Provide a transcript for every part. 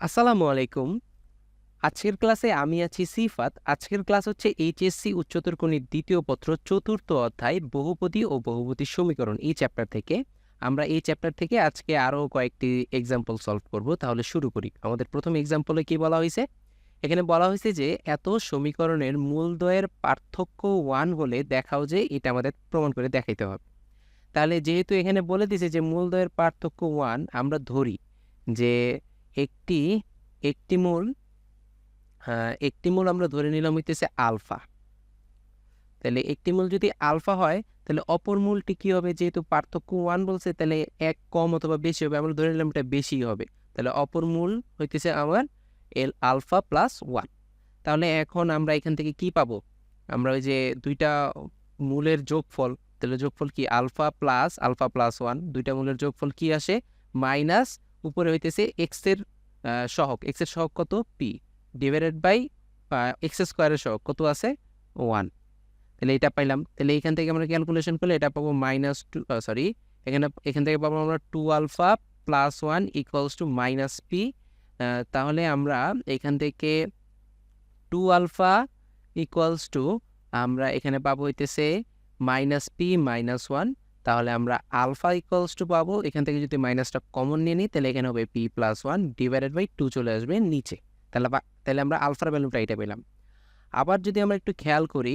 আসসালামু আলাইকুম। আজকের ক্লাসে আমি আছি সিফাত। আজকের ক্লাস হচ্ছে এইচএসসি উচ্চতর দ্বিতীয় পত্র, চতুর্থ অধ্যায়, বহুপদী ও বহুপদী সমীকরণ এই চ্যাপ্টার থেকে। আমরা এই চ্যাপ্টার থেকে আজকে আরও কয়েকটি এক্সাম্পল সলভ করব। তাহলে শুরু করি। আমাদের প্রথম এক্সাম্পলে কি বলা হয়েছে? এখানে বলা হয়েছে যে, এত সমীকরণের মূলদ্বয়ের পার্থক্য ওয়ান হলে দেখাও যে এটা আমাদের প্রমাণ করে দেখাইতে হবে। তাহলে যেহেতু এখানে বলে দিছে যে মূলদ্বয়ের পার্থক্য ওয়ান আমরা ধরি যে একটি একটি মূল আহ, একটি মূল আমরা ধরে নিলাম হইতেছে আলফা। তাহলে একটি মূল যদি আলফা হয় তাহলে অপর মূলটি কী হবে? যেহেতু পার্থক্য ওয়ান বলছে তাহলে এক কম অথবা বেশি হবে। আমরা ধরে নিলাম এটা বেশি হবে। তাহলে অপর মূল হইতেছে আমার এল আলফা প্লাস ওয়ান তাহলে এখন আমরা এখান থেকে কি পাবো? আমরা ওই যে দুইটা মূলের যোগফল তাহলে যোগফল কি? Alpha plus alpha plus one দুইটা মূলের যোগফল কি আসে? মাইনাস উপরে হইতেছে এক্সের সহগ এক্সের সহগ কত? পি ডিভাইডেড বাই এক্স স্কোয়ারের সহক। কত আছে? ওয়ান তাহলে এটা পাইলাম। তাহলে এখান থেকে আমরা ক্যালকুলেশন করলে এটা পাবো মাইনাস টু সরি এখানে, এখান থেকে পাবো আমরা two alpha plus one equals to minus P তাহলে আমরা এখান থেকে টু আলফা ইকুয়ালস টু আমরা এখানে পাবো হইতেছে মাইনাস পি মাইনাস ওয়ান তাহলে আমরা আলফা ইকুয়ালস টু পাবো। এখান থেকে যদি মাইনাসটা কমন নিয়ে নিই, তাহলে এখানে হবে P plus one divided by two চলে আসবে নিচে। তাহলে তাহলে আমরা আলফার ভ্যালুটা এটা পেলাম। আবার যদি আমরা একটু খেয়াল করি,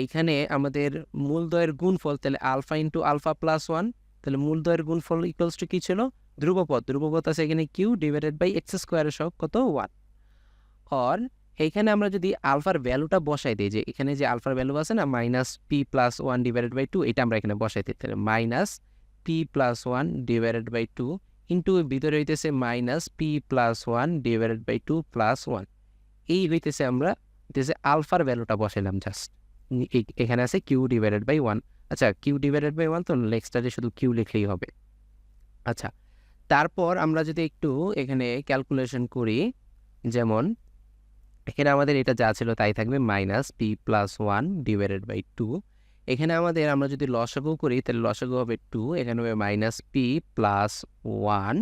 এইখানে আমাদের মূলদয়ের গুণফল, তাহলে alpha into alpha plus one তাহলে মূলদয়ের গুণফল ইকুয়ালস টু কী ছিল? ধ্রুবপদ। ধ্রুবপদ আছে এখানে কিউ ডিভাইডেড বাই এক্স স্কোয়ারের সহ কত? ওয়ান অর এইখানে আমরা যদি আলফার ভ্যালুটা বসাই দিই, যে এখানে যে আলফার ভ্যালু আছে না minus P plus one divided by two এটা আমরা এখানে বসাই তাহলে minus P plus one divided by two into ভিতরে হইতেছে minus P plus one divided by two plus one এই হইতেছে আমরা হইতেছে আলফার ভ্যালুটা বসাইলাম জাস্ট এখানে আছে কিউ ডিভাইডেড বাই ওয়ান আচ্ছা কিউ ডিভাইডেড বাই ওয়ান তো নেক্সটটাতে শুধু কিউ লিখলেই হবে। আচ্ছা তারপর আমরা যদি একটু এখানে ক্যালকুলেশন করি, যেমন এখানে আমাদের এটা যা ছিল তাই থাকবে minus P plus one divided by two এখানে আমাদের আমরা যদি লসাগু করি, তাহলে লসাগু হবে টু এখানে হবে minus P plus one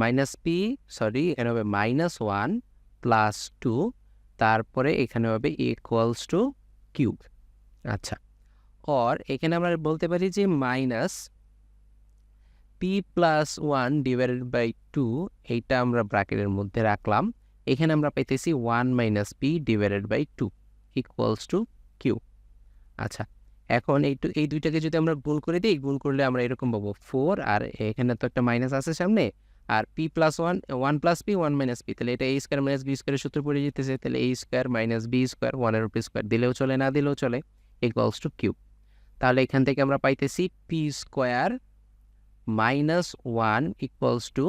minus P sorry এখানে হবে মাইনাস ওয়ান প্লাস টু তারপরে এখানে হবে ইকুয়ালস টু কিউব আচ্ছা অর এখানে আমরা বলতে পারি যে minus P plus one divided by two এইটা আমরা ব্র্যাকেটের মধ্যে রাখলাম। এখানে আমরা পাইতেছি one minus P divided by two equals to Q আচ্ছা এখন এই এই দুইটাকে যদি আমরা গুণ করে দিই, গুণ করলে আমরা এরকম পাবো ফোর আর এখানে তো একটা মাইনাস আছে সামনে, আর P plus one one plus P one minus P তাহলে এটা এ স্কোয়ার মাইনাস বি স্কোয়ারের সূত্র পড়ে যেতেছে, তাহলে A square minus B square ওয়ানের উপর স্কোয়ার দিলেও চলে, না দিলেও চলে ইকুয়ালস টু কিউ তাহলে এখান থেকে আমরা পাইতেছি P square minus one equals to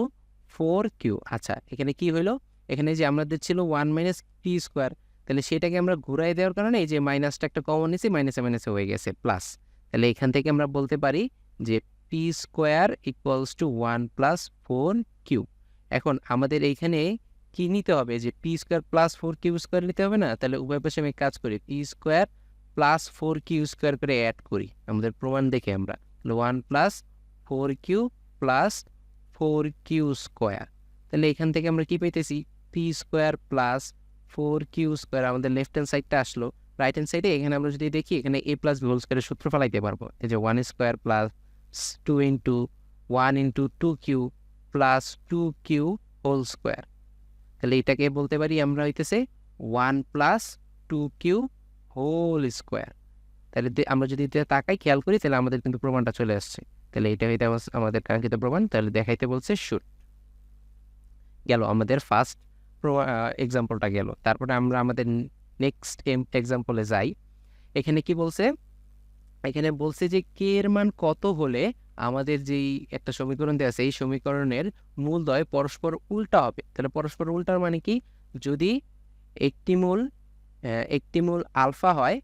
four Q আচ্ছা এখানে কি হইল? এখানে যে আমাদের ছিল ওয়ান মাইনাস পি স্কোয়ার তাহলে সেটাকে আমরা ঘুরাই দেওয়ার কারণে এই যে মাইনাসটা একটা কমন নিয়েছি মাইনাসে মাইনাসে হয়ে গেছে প্লাস তাহলে এখান থেকে আমরা বলতে পারি যে P square equals to one plus four Q এখন আমাদের এইখানে কি নিতে হবে? যে P square plus four Q square নিতে হবে না? তাহলে উভয় পাশে আমি কাজ করি P square plus four Q square করে অ্যাড করি, আমাদের প্রমাণ দেখে আমরা। তাহলে one plus four Q plus four Q square তাহলে এখান থেকে আমরা কি পাইতেছি? P square plus four Q square আমাদের লেফট হ্যান্ড সাইডটা আসলো রাইট হ্যান্ড সাইডে এখানে আমরা যদি দেখি, এখানে এ প্লাস বি হোল স্কোয়ারের সূত্র ফেলাইতে পারব। এই যে one square plus two into one into two Q plus two Q whole square তাহলে এটাকে বলতে পারি আমরা হইতেছে one plus two Q whole square তাহলে আমরা যদি তাকাই, খেয়াল করি, তাহলে আমাদের কিন্তু প্রমাণটা চলে আসছে। তাহলে এটা হইতে আমাদের কাঙ্ক্ষিত প্রমাণ, তাহলে দেখাইতে বলছে শুট গেল আমাদের ফার্স্ট এক্সাম্পলটা গেল। তারপরে আমরা আমাদের নেক্সট এক্সাম্পলে যাই। এখানে কি বলছে? এখানে বলছে যে কে এর মান কত হলে আমাদের যেই একটা সমীকরণ দেওয়া আছে, এই সমীকরণের মূলদ্বয় পরস্পর উল্টা হবে? তাহলে পরস্পর উল্টার মানে কি? যদি একটি মূল একটি মূল আলফা হয়,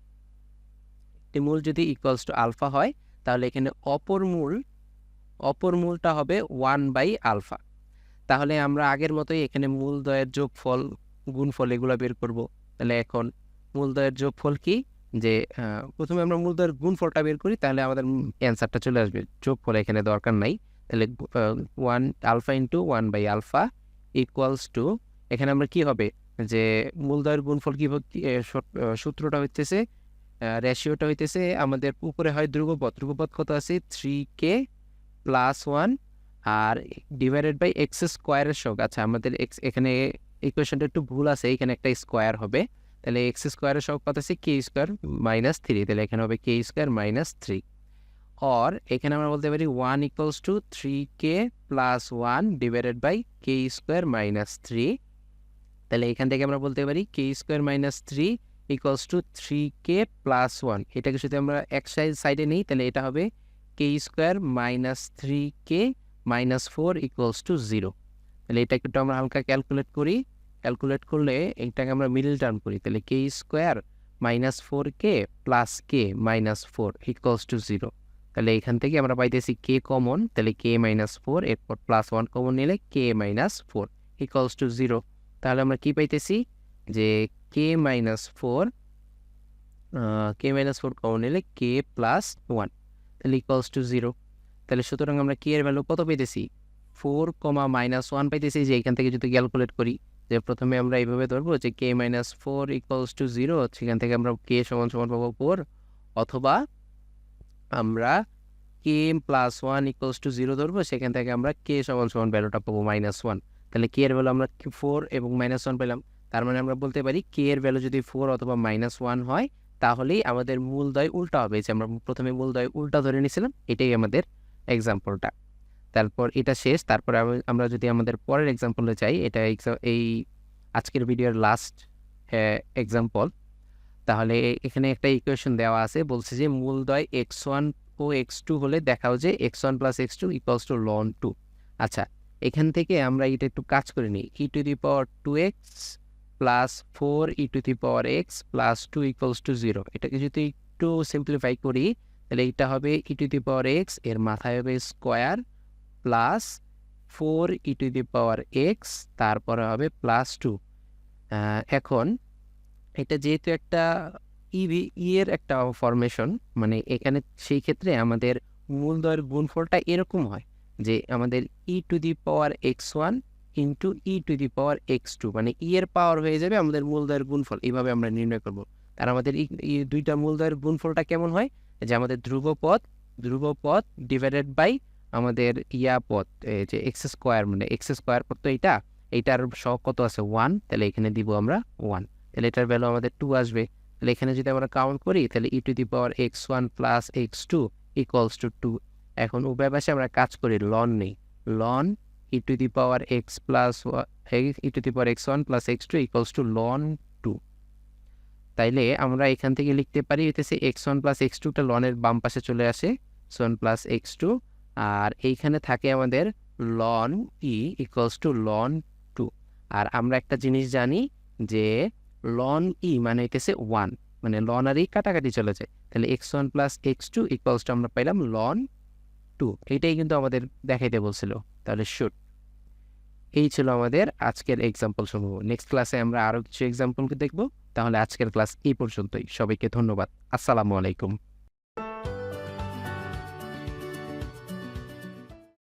একটি মূল যদি ইকুয়ালস টু আলফা হয়, তাহলে এখানে অপর মূল, অপর মূলটা হবে ওয়ান বাই আলফা। তাহলে আমরা আগের মতোই এখানে মূলদ্বয়ের যোগফল, গুণফল এগুলো বের করব। তাহলে এখন মূলদ্বয়ের যোগফল কি? যে প্রথমে আমরা মূলদ্বয়ের গুণফলটা বের করি, তাহলে আমাদের অ্যান্সারটা চলে আসবে। যোগফল এখানে দরকার নাই। তাহলে one alpha into one by alpha equals to এখানে আমরা কি হবে? যে মূলদয়ের গুণফল কি সূত্রটা হইতেছে রেশিওটা হইতেছে আমাদের উপরে হয় ধ্রুবপদ। ধ্রুবপদ কত আছে? থ্রি কে প্লাস ওয়ান আর ডিভাইডেড বাই এক্স স্কোয়ারের সঙ্গ আচ্ছা আমাদের এক্স এখানে ইকুয়েশনটা একটু ভুল আছে, এখানে একটা স্কোয়ার হবে। তাহলে এক্স স্কোয়ারের সঙ্গ কত আছে কে স্কোয়ার মাইনাস থ্রি তাহলে এখানে হবে K square minus three or এখানে আমরা বলতে পারি one equals to three K plus one divided by K square minus three তাহলে এখান থেকে আমরা বলতে পারি K square minus three equals to three K plus one এটাকে যদি আমরা এক সাইড সাইডে নিই, তাহলে এটা হবে K square minus three K minus four equals to zero তাহলে এটাকে একটু আমরা হালকা ক্যালকুলেট করি। ক্যালকুলেট করলে এটাকে আমরা মিডল টার্ম করি। তাহলে K square minus four K plus K minus four equals to zero তাহলে এখান থেকে আমরা পাইতেছি কে কমন তাহলে কে মাইনাস ফোর এরপর প্লাস ওয়ান কমন নিলে K minus four equals to zero তাহলে আমরা কি পাইতেছি? যে K minus four K minus four common নিলে কে প্লাস ওয়ান তাহলে ইকুয়ালস টু জিরো তাহলে সুতরাং আমরা কে এর ভ্যালু কত পাইতেছি? ফোর কমা মাইনাস ওয়ান পাইতেছি, যে এখান থেকে যদি ক্যালকুলেট করি, যে প্রথমে আমরা এইভাবে ধরবো যে K minus four equals to zero সেখান থেকে আমরা কে সমান সমান পাবো ফোর অথবা আমরা K plus one equals to zero ধরবো, সেখান থেকে আমরা কে সমান সমান ভ্যালুটা পাবো মাইনাস ওয়ান তাহলে কে এর ভ্যালু আমরা ফোর এবং মাইনাস ওয়ান পেলাম, তার মানে আমরা বলতে পারি কে এর ভ্যালু যদি ফোর অথবা মাইনাস ওয়ান হয়, তাহলেই আমাদের মূলদয় উল্টা হবে। যে আমরা প্রথমে মূলদয় উল্টা ধরে নিয়েছিলাম, এটাই আমাদের এক্সাম্পলটা তারপর এটা শেষ, তারপরে আমরা যদি আমাদের পরের এক্সাম্পলে যাই, এটা এই আজকের ভিডিওর লাস্ট এক্সাম্পল তাহলে এখানে একটা ইকুয়েশন দেওয়া আছে, বলছে যে মূলদয় এক্স ওয়ান ও এক্স টু হলে দেখাও যে X one plus X two equals to ln two আচ্ছা এখান থেকে আমরা এটা একটু কাজ করে নিই। E to the power two X plus four e to the power X plus two equals to zero এটাকে যদি একটু সিম্পলিফাই করি তাহলে এটা হবে ই টু দি পাওয়ার এক্সের মাথায় হবে square plus four e to the power X তারপরে হবে প্লাস টু এখন এটা যেহেতু একটা ইভি ইয়ের একটা ফরমেশন মানে এখানে সেই ক্ষেত্রে আমাদের মূলদয়ের গুণফলটা এরকম হয় যে আমাদের e to the power X one into e to the power X two মানে ই এর পাওয়ার হয়ে যাবে আমাদের মূলদয়ের গুণফল, এইভাবে আমরা নির্ণয় করব। তার আমাদের দুইটা মূলদয়ের গুণফলটা কেমন হয়? যে আমাদের ধ্রুবপদ ধ্রুবপদ ডিভাইডেড বাই আমাদের ইয়া পদ, এই যে এক্স স্কোয়ার মানে এক্স স্কোয়ার পদ তো এইটা, এইটার সহ কত আছে? ওয়ান তাহলে এখানে দিব আমরা ওয়ান তাহলে এটার ভ্যালু আমাদের টু আসবে, তাহলে এখানে যদি আমরা কাউন্ট করি, তাহলে e to the power X one plus X two equals to two এখন উভয় পাশে আমরা কাজ করি লন নেই ln e to the power X plus e to the power X one plus X two equals to ln তাইলে আমরা এখান থেকে লিখতে পারি হইতেছে এক্স ওয়ান প্লাস এক্স টুটা লনের বাম পাশে চলে আসে X one plus X two আর এইখানে থাকে আমাদের ln e equals to ln two আর আমরা একটা জিনিস জানি যে লন ই মানে হইতেছে ওয়ান মানে লন আর ই কাটাকাটি চলে যায়। তাহলে X one plus X two equals to আমরা পাইলাম লন টু এইটাই কিন্তু আমাদের দেখাইতে বলছিল, তাহলে শুট এই ছিল আমাদের আজকের এক্সাম্পল সমূহ। নেক্সট ক্লাসে আমরা আরও কিছু এক্সাম্পলকে দেখব। তাহলে আজকের ক্লাস এই পর্যন্তই। সবাইকে ধন্যবাদ। আসসালামু আলাইকুম।